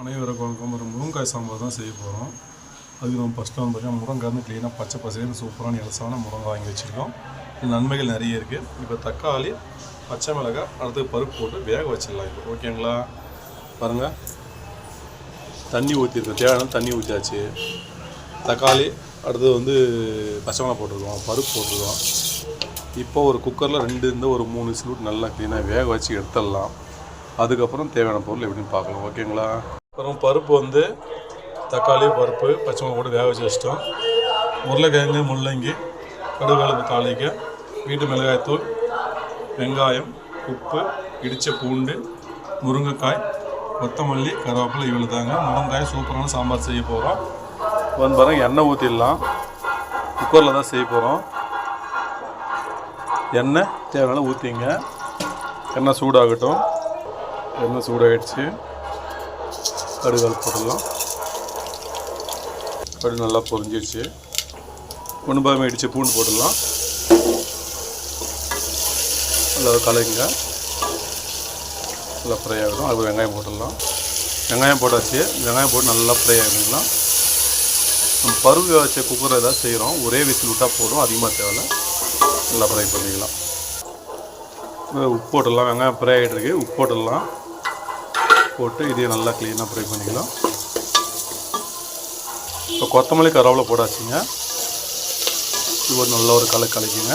அனைவருக்கும் ஒரு முருங்காய் சாம்பார் தான் செய்ய போகிறோம் அதுக்கு நம்ம ஃபஸ்ட்டு வந்து பார்த்தீங்கன்னா முருங்காய் வந்து க்ளீனாக பச்சை பசேன்னு சூப்பரான இலசான முருங்கை வாங்கி வச்சுருக்கோம். நன்மைகள் நிறைய இருக்குது இப்போ தக்காளி பச்சை மிளகாய் அடுத்து பருப்பு போட்டு வேக வச்சிடலாம் இப்போ. ஓகேங்களா பாருங்கள் தண்ணி ஊற்றிருக்கோம் தேவையான தண்ணி ஊற்றியாச்சு தக்காளி அடுத்து வந்து பச்சை மிளகா போட்டிருக்கோம் பருப்பு போட்டிருக்கோம். இப்போ ஒரு குக்கரில் ரெண்டு இருந்து ஒரு மூணு விசில் நல்லா க்ளீனாக வேக வச்சு எடுத்துடலாம். அதுக்கப்புறம் தேவையான பொருள் எப்படின்னு பார்க்கலாம். ஓகேங்களா அப்புறம் பருப்பு வந்து தக்காளி பருப்பு பச்சை மிளகா போட்டு வேக வச்சு வச்சிட்டோம். உருளைக்கிழங்கு முள்ளங்கி கடுகு தாளிக்க வீட்டு மிளகாய்த்தூள் வெங்காயம் உப்பு இடித்த பூண்டு முருங்கைக்காய் கொத்தமல்லி கருவேப்பிலை இவ்வளோ தாங்க. முருங்காய் சூப்பரான சாம்பார் செய்ய போகிறோம் வந்து பாருங்கள் எண்ணெய் ஊற்றிடலாம் குக்கரில் தான் செய்ய போகிறோம் எண்ணெய் தேவையான ஊற்றிங்க எண்ணெய் சூடாகட்டும். எண்ணெய் சூடாகிடுச்சு கடுகால் போட்டுடலாம் கடுகு நல்லா பொரிஞ்சிடுச்சு ஒன்று பாகம் இடித்து பூண்டு போட்டுடலாம். நல்லா கலைங்க நல்லா ஃப்ரை ஆகிடும் அது வெங்காயம் போட்டுடலாம். வெங்காயம் போட்டாச்சு. வெங்காயம் போட்டு நல்லா ஃப்ரை ஆகிடலாம். நம்ம பருவு வச்ச குக்கர் ஏதாவது செய்கிறோம் ஒரே விசில் விட்டால் போதும். அதிகமாக தேவையில்ல. நல்லா ஃப்ரை பண்ணிக்கலாம். உப்பு போட்டுடலாம். வெங்காயம் ஃப்ரை ஆகிட்டு இருக்கு. உப்பு போட்டுடலாம். போட்டு இதையும் நல்லா க்ளீனாக ஃப்ரை பண்ணிக்கலாம். இப்போ கொத்தமல்லி கருவேப்பிலை போடாச்சுங்க. இது ஒரு நல்ல ஒரு கலை கலைக்குங்க.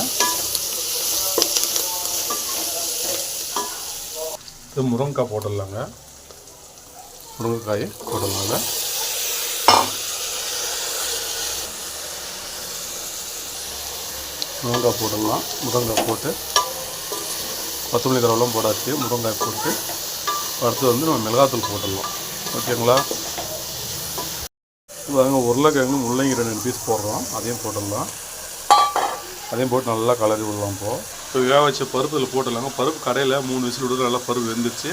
இது முருங்கைக்காய் போட்டுடலாங்க முருங்கைக்காய் போடலாங்க. முருங்கைக்காய் போடலாம். முருங்கைக்காய் போட்டு கொத்தமல்லி கருவெல்லாம் போடாச்சு. முருங்காய் போட்டு அடுத்து வந்து நம்ம மிளகாத்தூள் போட்டுடலாம். ஓகேங்களா? வாங்க உருளைக்கிழங்கு முள்ளங்கி ரெண்டு ரெண்டு பீஸ் போடுறோம். அதையும் போட்டுடலாம். அதையும் போட்டு நல்லா கலரி விடலாம் இப்போ. இப்போ வேக வச்ச பருப்பு இதில் போட்டுடலாங்க. பருப்பு கடையில் மூணு விசில் விடுறது நல்லா பருப்பு வெந்துருச்சு.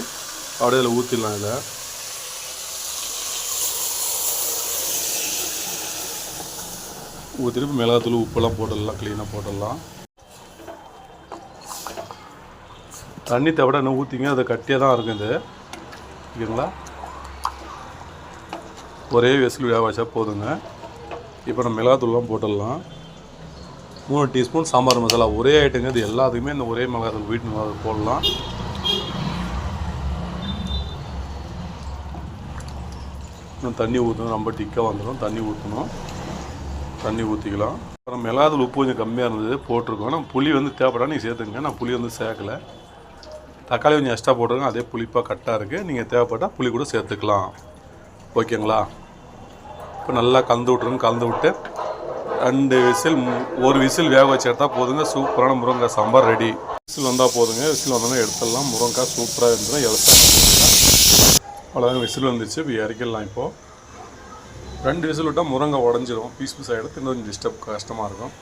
அப்படியே இதில் ஊற்றிடலாம் இதில் ஊற்றிட்டு மிளகாத்தூள் உப்பெல்லாம் போட்டுடலாம். க்ளீனாக போட்டுடலாம். தண்ணி தவிட என்ன ஊற்றிங்க அது கட்டியாக தான் இருக்குது. ஓகேங்களா ஒரே விசில் வேக போதுங்க. இப்போ நம்ம மிளகாத்தூள்லாம் போட்டுடலாம். மூணு டீஸ்பூன் சாம்பார் மசாலா. ஒரே ஐட்டங்க. இது எல்லாத்துக்குமே இந்த ஒரே மிளகாத்தூள் வீட்டு மிளகாத்தூள் போடலாம். இன்னும் தண்ணி ஊற்றணும் ரொம்ப டிக்காக வந்துடும் தண்ணி ஊற்றணும் தண்ணி ஊற்றிக்கலாம் அப்புறம் மிளகாத்தூள் உப்பு கொஞ்சம் கம்மியாக இருந்தது. போட்டிருக்கோம். ஆனால் புளி வந்து தேவைப்படா நீங்கள் சேர்த்துங்க நான் புளி வந்து சேர்க்கலை. தக்காளி கொஞ்சம் எக்ஸ்ட்ரா போட்டுருங்க. அதே புளிப்பாக கட்டாக இருக்குது நீங்கள் தேவைப்பட்டால் புளி கூட சேர்த்துக்கலாம். ஓகேங்களா? இப்போ நல்லா கலந்து விட்ருங்க கலந்து விட்டு ரெண்டு விசில் ஒரு விசில் வேக வச்சு எடுத்தால் போதுங்க. சூப்பரான முருங்கை சாம்பார் ரெடி விசில் வந்தால் போதுங்க. விசில் வந்தோடனே எடுத்துடலாம். முருங்கைக்காய் சூப்பராக இருந்துடும் எலசா அவ்வளோதான் விசில் வந்துச்சு இப்போ இறக்கிடலாம் இப்போது ரெண்டு விசில் விட்டால் முருங்கை உடஞ்சிரும். பீஸ் பீஸ் ஆகிடும் இன்னும் கொஞ்சம் டிஸ்டர்ப் கஷ்டமாக இருக்கும்.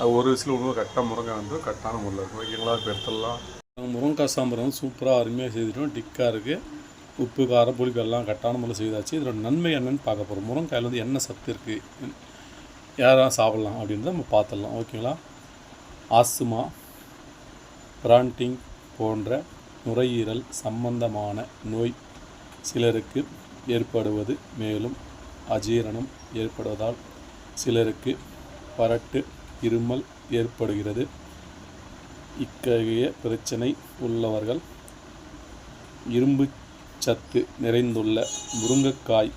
அது ஒரு விசில் விடும்போது கரெக்டாக முருங்கை வந்து கரெக்டான முறையில் இருக்கும். ஓகேங்களா? இப்போ எடுத்துடலாம். முருங்கைக்காய் சாம்பார் வந்து சூப்பராக அருமையாக செய்துட்டோம். டிக்காக இருக்குது உப்பு காரம் புளிப்பு எல்லாம் கரெக்டான முறையில் செய்தாச்சு. இதோட நன்மை என்னென்னு பார்க்க போகிறோம் முருங்கைக்காயில் வந்து என்ன சத்து இருக்குது யாரெல்லாம் சாப்பிட்லாம் அப்படின்றத நம்ம பார்த்துடலாம். ஓகேங்களா? ஆஸ்துமா பிராண்டிங் போன்ற நுரையீரல் சம்பந்தமான நோய் சிலருக்கு ஏற்படுவது மேலும் அஜீரணம் ஏற்படுவதால் சிலருக்கு பரட்டு இருமல் ஏற்படுகிறது. இத்தகைய பிரச்சனை உள்ளவர்கள் இரும்பு சத்து நிறைந்துள்ள முருங்கைக்காய்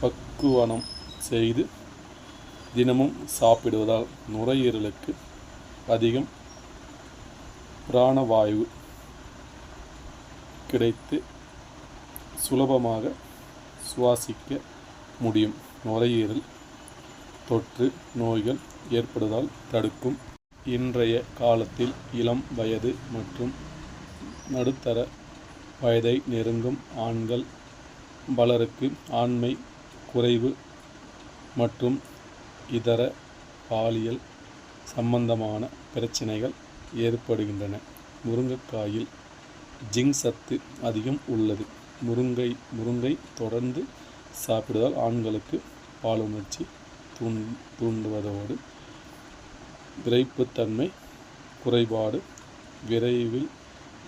பக்குவனம் செய்து தினமும் சாப்பிடுவதால் நுரையீரலுக்கு அதிகம் பிராணவாயு கிடைத்து சுலபமாக சுவாசிக்க முடியும். நுரையீரல் தொற்று நோய்கள் ஏற்படுவதால் தடுக்கும் இன்றைய காலத்தில் இளம் வயது மற்றும் நடுத்தர வயதை நெருங்கும் ஆண்கள் பலருக்கு ஆண்மை குறைவு மற்றும் இதர பாலியல் சம்பந்தமான பிரச்சனைகள் ஏற்படுகின்றன. முருங்கைக்காயில் ஜிங்க் சத்து அதிகம் உள்ளது. முருங்கை முருங்கை தொடர்ந்து சாப்பிடுவதால் ஆண்களுக்கு பாலுணர்ச்சி தூண் தூண்டுவதோடு விரைப்புத்தன்மை குறைபாடு விரைவில்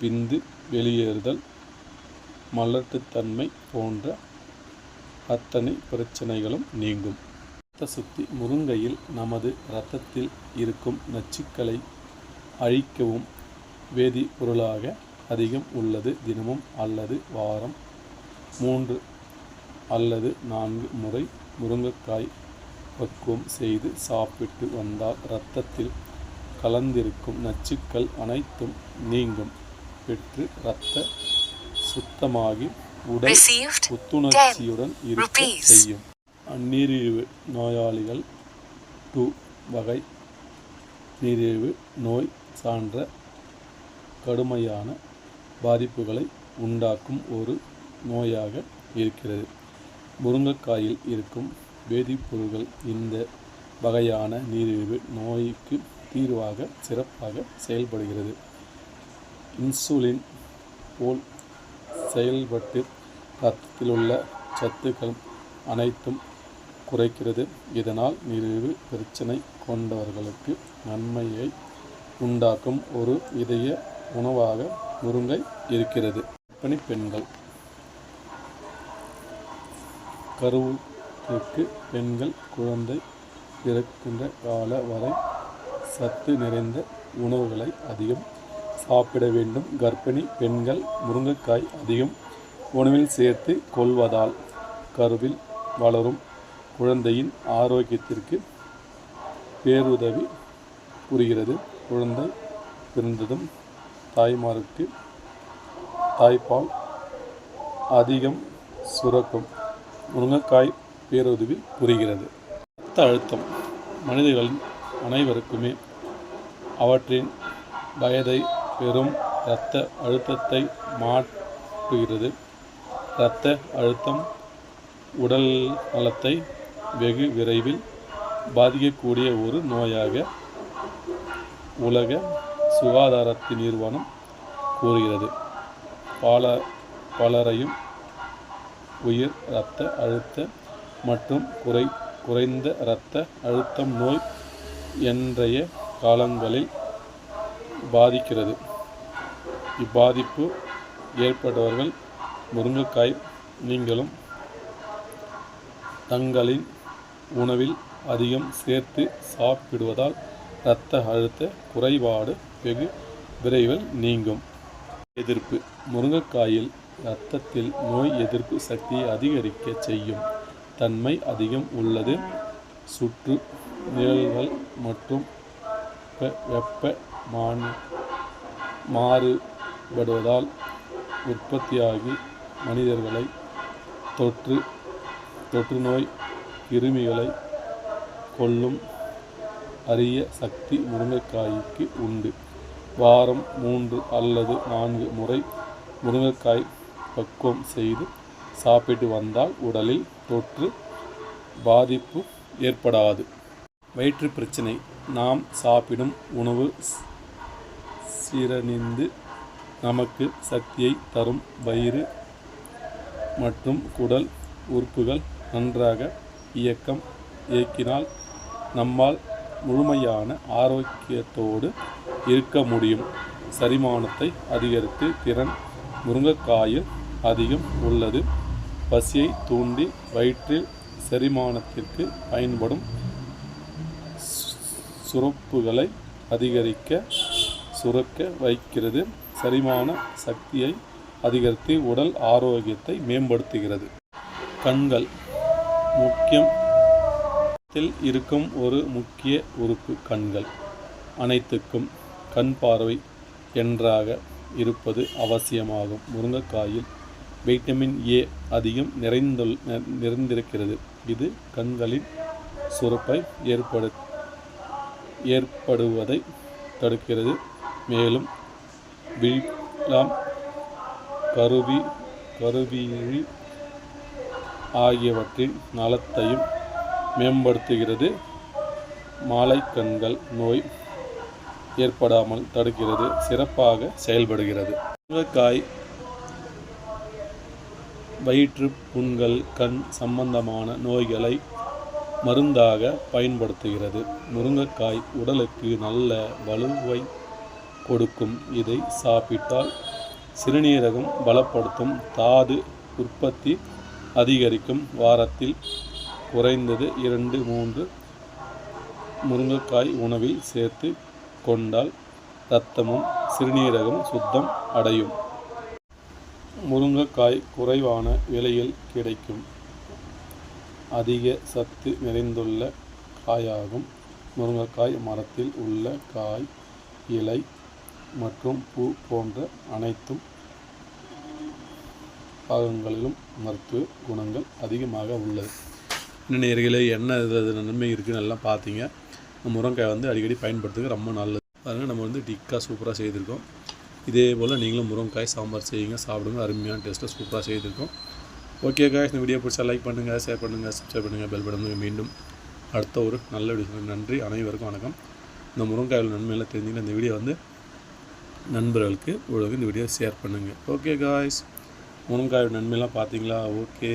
விந்து வெளியேறுதல் மலட்டுத்தன்மை போன்ற அத்தனை பிரச்சனைகளும் நீங்கும். இரத்த சுத்தி முருங்கையில் நமது இரத்தத்தில் இருக்கும் நச்சுக்களை அழிக்கவும் வேதிப்பொருளாக அதிகம் உள்ளது தினமும் அல்லது வாரம் மூன்று அல்லது நான்கு முறை முருங்கைக்காய் பக்குவம் செய்து சாப்பிட்டு வந்தால் இரத்தத்தில் கலந்திருக்கும் நச்சுக்கள் அனைத்தும் நீங்கும். பெற்று இரத்த சுத்தமாகி உடல் புத்துணர்ச்சியுடன் இருக்க. செய்யும். நீரிழிவு நோயாளிகள் டூ வகை. நீரிழிவு நோய் சான்ற கடுமையான பாதிப்புகளை உண்டாக்கும் ஒரு நோயாக இருக்கிறது. முருங்கைக்காயில் இருக்கும் வேதிப்பொருட்கள் இந்த வகையான நீரிழிவு நோய்க்கு தீர்வாக சிறப்பாக செயல்படுகிறது. இன்சுலின் போல் செயல்பட்டு இரத்தத்தில் உள்ள சத்துக்கள் அனைத்தும் குறைக்கிறது. இதனால் நீரிழிவு பிரச்சனை கொண்டவர்களுக்கு நன்மையை உண்டாக்கும் ஒரு இதய உணவாக முருங்கை இருக்கிறது. கர்ப்பிணி பெண்கள். கருவுக்கு பெண்கள் குழந்தை பிறக்கின்ற கால வரை சத்து நிறைந்த உணவுகளை அதிகம் சாப்பிட வேண்டும். கர்ப்பிணி பெண்கள் முருங்கைக்காய் அதிகம் உணவில் சேர்த்து கொள்வதால் கருவில் வளரும் குழந்தையின் ஆரோக்கியத்திற்கு பேருதவி புரிகிறது. குழந்தை பிறந்ததும் தாய்மாருக்கு தாய்ப்பால் அதிகம் சுரக்கும். முருங்கைக்காய் பேருதவி புரிகிறது. இரத்த அழுத்தம். மனிதர்களின் அனைவருக்குமே அவற்றின் வயதை பெறும் இரத்த அழுத்தத்தை மாற்றுகிறது. இரத்த அழுத்தம் உடல் நலத்தை வெகு விரைவில் பாதிக்கக்கூடிய ஒரு நோயாக உலக சுகாதாரத்தின் நிறுவனம் கூறுகிறது. பல பலரையும் உயிர் இரத்த அழுத்த மற்றும் குறை குறைந்த இரத்த அழுத்தம் நோய் என்றைய காலங்களில் பாதிக்கிறது. இப்பாதிப்பு ஏற்பட்டவர்கள் முருங்கைக்காய் நீங்களும் தங்களின் உணவில் அதிகம் சேர்த்து சாப்பிடுவதால் இரத்த அழுத்த குறைபாடு வெகு விரைவில் நீங்கும். எதிர்ப்பு முருங்கைக்காயில் இரத்தத்தில் நோய் எதிர்ப்பு சக்தியை அதிகரிக்க செய்யும். தன்மை அதிகம் உள்ளது. சுற்று நிழல்கள் மற்றும் வெப்ப வெப்ப மான் மாறுபடுவதால் உற்பத்தியாகி மனிதர்களை தொற்று தொற்றுநோய் கிருமிகளை கொல்லும் அரிய சக்தி முருங்கைக்காய்க்கு உண்டு. வாரம் மூன்று அல்லது நான்கு முறை முருங்கைக்காய் பக்குவம் செய்து சாப்பிட்டு வந்தால் உடலில் தொற்று பாதிப்பு ஏற்படாது. வயிற்று பிரச்சனை. நாம் சாப்பிடும் உணவு சீரணிந்து நமக்கு சக்தியை தரும் வயிறு மற்றும் குடல் உறுப்புகள் நன்றாக இயக்கம் இயக்கினால் நம்மால் முழுமையான ஆரோக்கியத்தோடு இருக்க முடியும். சரிமானத்தை அதிகரித்து திறன் முருங்கைக்காயில் அதிகம் உள்ளது. பசியை தூண்டி வயிற்றில் செரிமானத்திற்கு பயன்படும் சுரப்புகளை அதிகரிக்க சுரக்க வைக்கிறது. செரிமான சக்தியை அதிகரித்து உடல் ஆரோக்கியத்தை மேம்படுத்துகிறது. கண்கள் முக்கியம். இருக்கும் ஒரு முக்கிய உறுப்பு கண்கள். அனைத்துக்கும் கண் பார்வை என்றாக இருப்பது அவசியமாகும். முருங்கைக்காயில் வைட்டமின் ஏ அதிகம் நிறைந்துள் நிறைந்திருக்கிறது. இது கண்களின் சுரப்பை ஏற்படு ஏற்படுவதை தடுக்கிறது. மேலும் விழிலாம் கருவி கருவிழி ஆகியவற்றின் நலத்தையும் மேம்படுத்துகிறது. மாலைக்கண்கள் நோய் ஏற்படாமல் தடுக்கிறது சிறப்பாக செயல்படுகிறது. முருங்கைக்காய் வயிற்று புண்கள் கண் சம்பந்தமான நோய்களை மருந்தாக பயன்படுத்துகிறது. முருங்கைக்காய் உடலுக்கு நல்ல வலுவை கொடுக்கும். இதை சாப்பிட்டால் சிறுநீரகம் பலப்படுத்தும். தாது உற்பத்தி அதிகரிக்கும். வாரத்தில் குறைந்தது இரண்டு மூன்று முருங்கைக்காய் உணவில் சேர்த்து கொண்டால் இரத்தமும் சிறுநீரகம் சுத்தம் அடையும். முருங்கைக்காய் குறைவான விலையில் கிடைக்கும். அதிக சத்து நிறைந்துள்ள காயாகும். முருங்கைக்காய் மரத்தில் உள்ள காய் இலை மற்றும் பூ போன்ற அனைத்தும் பாகங்களிலும் மருத்துவ குணங்கள் அதிகமாக உள்ளது. இன்னும் நேர்களே என்ன இது நன்மை இருக்குன்னு எல்லாம் பார்த்தீங்க. முருங்கைக்காய் வந்து அடிக்கடி பயன்படுத்துக்க ரொம்ப நல்லது. பாருங்கள் நம்ம வந்து டிக்கா சூப்பராக செய்திருக்கோம். இதே போல் நீங்களும் முருங்கைக்காய் சாம்பார் செய்யுங்க சாப்பிடுங்க. அருமையான டேஸ்ட்டாக சூப்பராக செய்திருக்கோம். ஓகே காய்ஸ் இந்த வீடியோ பிடிச்சா லைக் பண்ணுங்கள் ஷேர் பண்ணுங்கள் சப்ஸ்கிரைப் பண்ணுங்கள் பெல் பட்டன் மீண்டும் அடுத்த ஒரு நல்ல வீடியோ நன்றி. அனைவருக்கும் வணக்கம். இந்த முருங்காயில் நன்மையெல்லாம் தெரிஞ்சுக்கிட்டு இந்த வீடியோ வந்து நண்பர்களுக்கு உங்களுக்கு இந்த வீடியோ ஷேர் பண்ணுங்கள் ஓகே காய்ஸ் முருங்காயோட நன்மையெல்லாம் பார்த்தீங்களா? ஓகே